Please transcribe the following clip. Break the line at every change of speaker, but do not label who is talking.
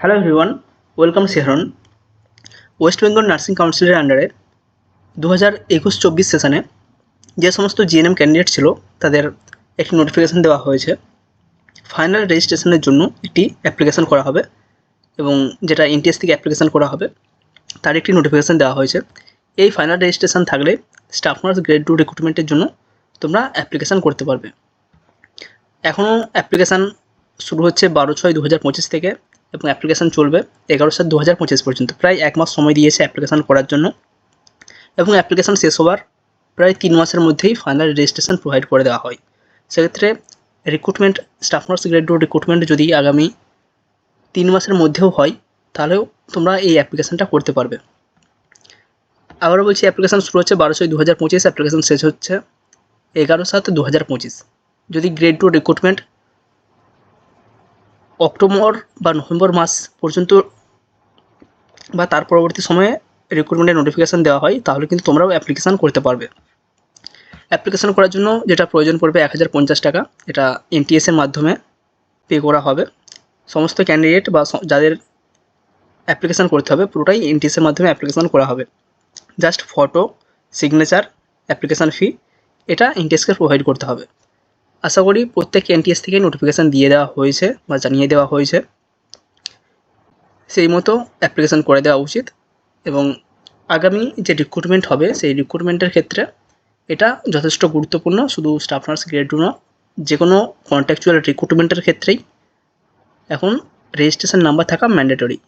Hello everyone welcome শেহরন West Bengal nursing কাউন্সিলের আন্ডারে দু হাজার একুশ চব্বিশ সেশনে যে সমস্ত জিএনএম ক্যান্ডিডেট ছিল, তাদের একটি নোটিফিকেশান দেওয়া হয়েছে। ফাইনাল রেজিস্ট্রেশনের জন্য একটি অ্যাপ্লিকেশান করা হবে এবং যেটা এনটিএস থেকে অ্যাপ্লিকেশান করা হবে, তার একটি নোটিফিকেশান দেওয়া হয়েছে। এই ফাইনাল রেজিস্ট্রেশন থাকলে স্টাফ নার্স গ্রেড টু রিক্রুটমেন্টের জন্য তোমরা অ্যাপ্লিকেশান করতে পারবে। এখনও অ্যাপ্লিকেশান শুরু হচ্ছে বারো ছয় দু হাজার পঁচিশ থেকে। এবং অ্যাপ্লিকেশান চলবে এগারো সাত দু হাজার পঁচিশ পর্যন্ত। প্রায় এক মাস সময় দিয়েছে অ্যাপ্লিকেশান করার জন্য। এবং অ্যাপ্লিকেশান শেষ হওয়ার প্রায় তিন মাসের মধ্যেই ফাইনাল রেজিস্ট্রেশন প্রোভাইড করে দেওয়া হয়। সেক্ষেত্রে recruitment staff nurse grade two recruitment যদি আগামী তিন মাসের মধ্যেও হয়, তাহলেও তোমরা এই অ্যাপ্লিকেশানটা করতে পারবে। আবারও বলছি অ্যাপ্লিকেশান শুরু হচ্ছে বারো ছয় দু হাজার পঁচিশ অ্যাপ্লিকেশান শেষ হচ্ছে এগারো সাত দু হাজার পঁচিশ। যদি গ্রেড টু রিক্রুটমেন্ট অক্টোবর বা নভেম্বর মাস পর্যন্ত বা তার পরবর্তী সময়ে রিক্রুটমেন্টের নোটিফিকেশান দেওয়া হয়, তাহলে কিন্তু তোমরাও অ্যাপ্লিকেশান করতে পারবে। অ্যাপ্লিকেশান করার জন্য যেটা প্রয়োজন পড়বে এক হাজার পঞ্চাশ টাকা। এটা এনটিএসের মাধ্যমে পে করা হবে। সমস্ত ক্যান্ডিডেট বা যাদের অ্যাপ্লিকেশান করতে হবে, পুরোটাই এনটিএসের মাধ্যমে অ্যাপ্লিকেশান করা হবে। Just photo signature application fee এটা এনটিএসকে প্রোভাইড করতে হবে। আশা করি প্রত্যেক এনটিএস থেকে নোটিফিকেশান দিয়ে দেওয়া হয়েছে বা জানিয়ে দেওয়া হয়েছে। সেই মতো অ্যাপ্লিকেশান করে দেওয়া উচিত এবং আগামী যে রিক্রুটমেন্ট হবে, সেই রিক্রুটমেন্টের ক্ষেত্রে এটা যথেষ্ট গুরুত্বপূর্ণ। শুধু স্টাফ নার্স গ্রেড না যে কোনো কন্ট্যাকচুয়াল রিক্রুটমেন্টের ক্ষেত্রেই এখন রেজিস্ট্রেশন নাম্বার থাকা ম্যান্ডেটরি